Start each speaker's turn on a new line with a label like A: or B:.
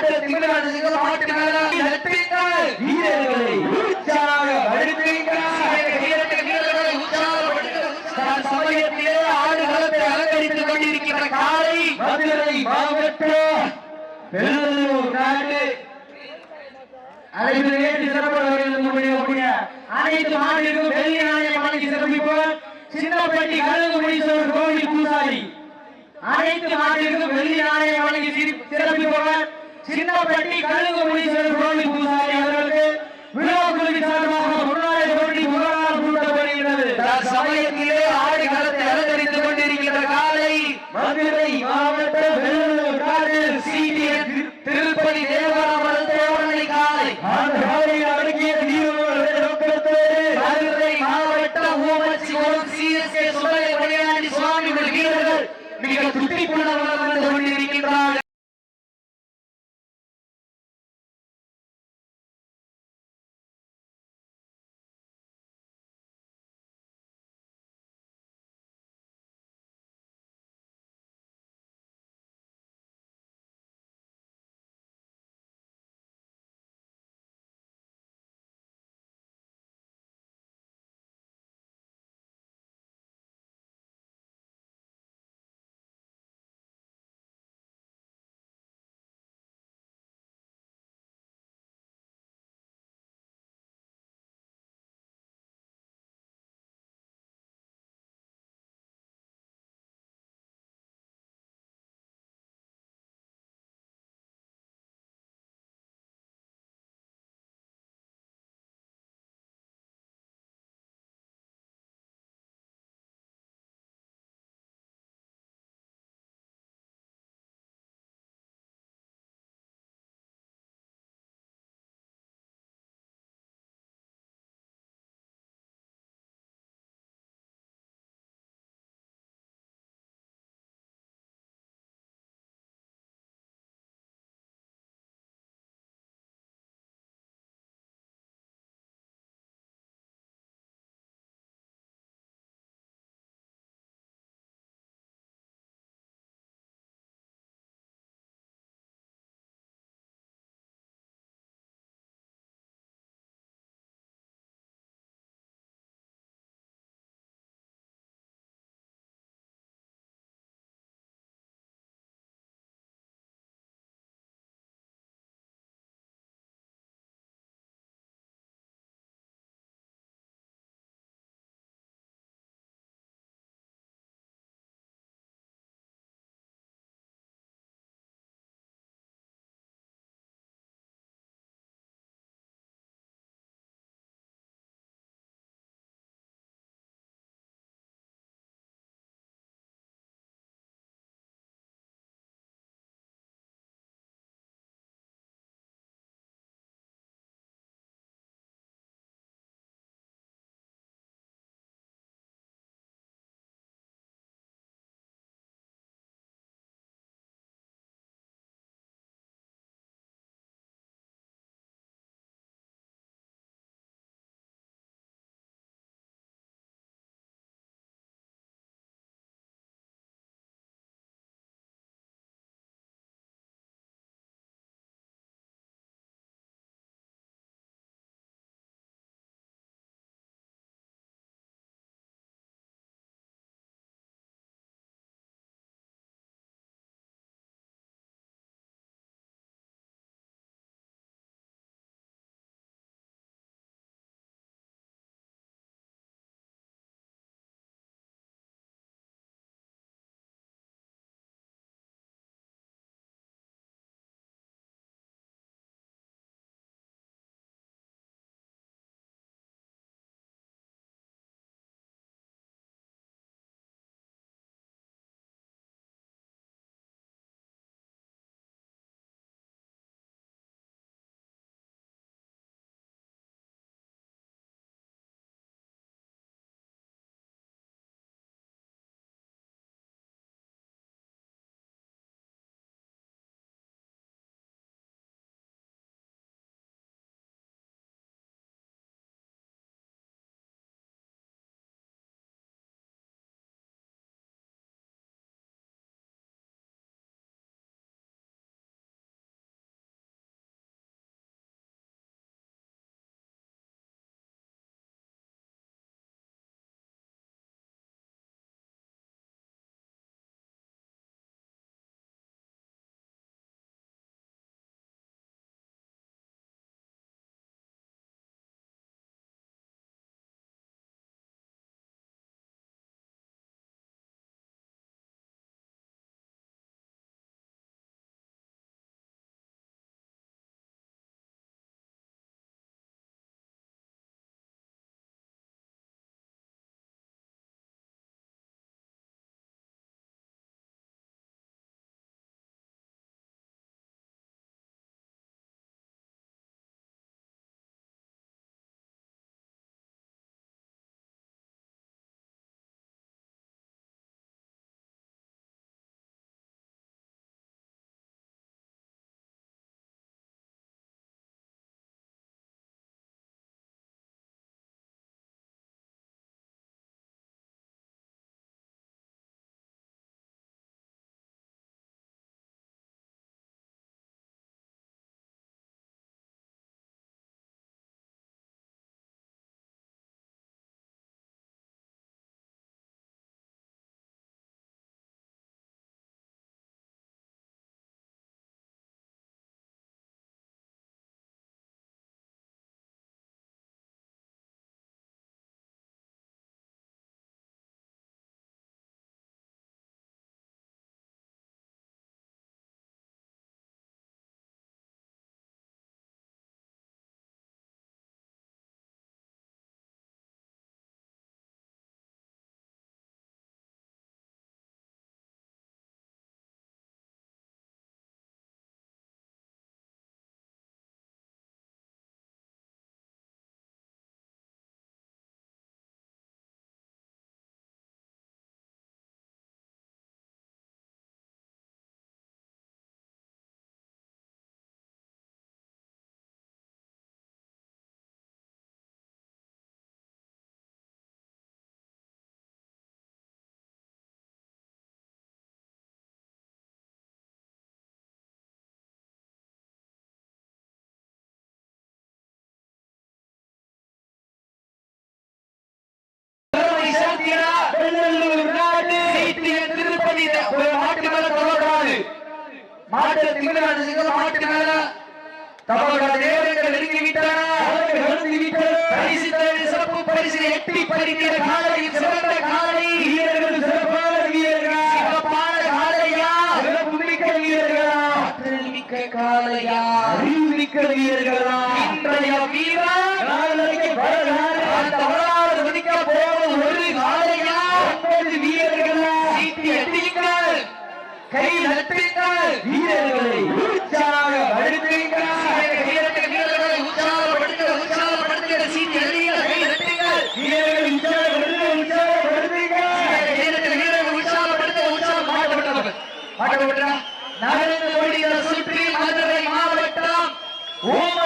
A: மாட்டு திமிரான சிங்கம் மாட்டு
B: வீரர்களை உற்சாகப்படுத்துங்கள்.
A: வீரர்கள் வீரர்களை உற்சாகப்படுத்துங்கள். சமயத்திலே ஆடுகளத்தை அலங்கரித்துக் கொண்டிருக்கின்ற காலை
B: மதுரை மாவட்டம் வெள்ளலூர் நாடு. ஏற்று அனைத்து வெள்ளி நாணய சிறப்பிப்போர் சின்னப்பட்டி கோவில் பூசாரி. அனைத்து வெள்ளி வழங்கி சிறப்பிப்பவர் சின்னப்பட்டி கழுகு முனீஸ்வரர் கோவில் பூசாரி அவர்களுக்கு விழா குழுவின் சார்பாக மாட்டு திமிரான சிங்கம் மாட்டு மேல தவறுடைய நேரங்கள் நெருங்கி விட்டன. பரிசு சிறப்பு பரிசு எட்டி பறிக்கிற காலை சிறந்த காலை
C: வீரர்கள் சிறப்பான வீரர்களா?
B: சிறப்பான காலையா
C: சிறப்பு மிக்க வீரர்களா?
B: ஆற்றல் மிக்க காலையா
C: அறிவு மிக்க வீரர்களா?
B: உற்சாகம் மாட்டப்பட்டவர்கள் மாட்டப்பட்டா நகர்ந்து கொண்டிருந்த சுற்றி மதுரை மாவட்டம். ஊமச்சி